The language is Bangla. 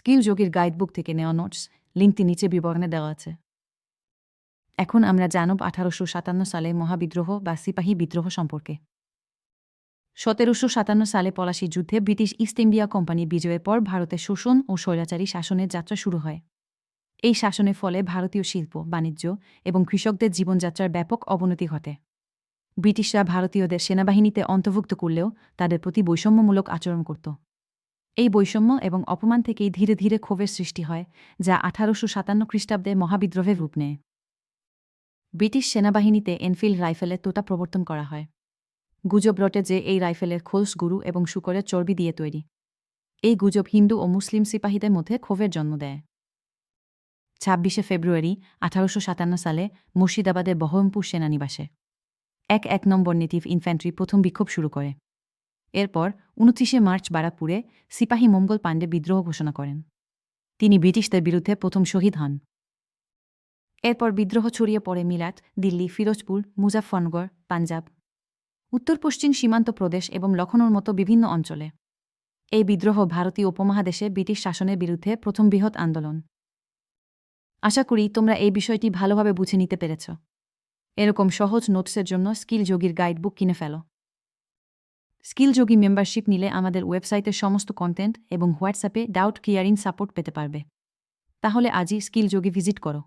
স্কিল যোগীর গাইডবুক থেকে নেওয়া নোটস লিঙ্কটি নিচে বিবরণে দেওয়া আছে। এখন আমরা জানব আঠারোশো সাতান্ন সালে মহাবিদ্রোহ বা সিপাহী বিদ্রোহ সম্পর্কে। সতেরোশো সাতান্ন সালে পলাশী যুদ্ধে ব্রিটিশ ইস্ট ইন্ডিয়া কোম্পানি বিজয়ের পর ভারতে শোষণ ও স্বৈরাচারী শাসনের যাত্রা শুরু হয়। এই শাসনের ফলে ভারতীয় শিল্প, বাণিজ্য এবং কৃষকদের জীবনযাত্রার ব্যাপক অবনতি ঘটে। ব্রিটিশরা ভারতীয়দের সেনাবাহিনীতে অন্তর্ভুক্ত করলেও তাদের প্রতি বৈষম্যমূলক আচরণ করত। এই বৈষম্য এবং অপমান থেকেই ধীরে ধীরে ক্ষোভের সৃষ্টি হয়, যা আঠারোশো সাতান্ন খ্রিস্টাব্দে মহাবিদ্রোহের রূপ নেয়। ব্রিটিশ সেনাবাহিনীতে এনফিল্ড রাইফেলের তোতা প্রবর্তন করা হয়। গুজব রটে যে এই রাইফেলের খোলস গুরু এবং শুকরের চর্বি দিয়ে তৈরি। এই গুজব হিন্দু ও মুসলিম সিপাহীদের মধ্যে ক্ষোভের জন্ম দেয়। ছাব্বিশে ফেব্রুয়ারি আঠারোশো সাতান্ন সালে মুর্শিদাবাদের বহরমপুর সেনানিবাসে। এক এক নম্বর নেটিভ ইনফ্যান্ট্রি প্রথম বিক্ষোভ শুরু করে। এরপর উনত্রিশে মার্চ বারাপুরে সিপাহী মঙ্গল পাণ্ডে বিদ্রোহ ঘোষণা করেন। তিনি ব্রিটিশদের বিরুদ্ধে প্রথম শহীদ হন। এরপর বিদ্রোহ ছড়িয়ে পড়ে মিলাট দিল্লি, ফিরোজপুর মুজাফরনগর পাঞ্জাব। উত্তর পশ্চিম সীমান্ত প্রদেশ এবং লখনৌর মতো বিভিন্ন অঞ্চলে। এই বিদ্রোহ ভারতীয় উপমহাদেশে ব্রিটিশ শাসনের বিরুদ্ধে প্রথম বৃহৎ আন্দোলন। আশা করি তোমরা এই বিষয়টি ভালোভাবে বুঝে নিতে পেরেছ। এরকম সহজ নোটসের জন্য স্কিল যোগীর গাইডবুক কিনে ফেলো। স্কিল যোগী মেম্বারশিপ নিলে আমাদের ওয়েবসাইটের সমস্ত কন্টেন্ট এবং হোয়াটসঅ্যাপে ডাউট ক্লিয়ারিং সাপোর্ট পেতে পারবে। তাহলে আজই স্কিল যোগী ভিজিট করো।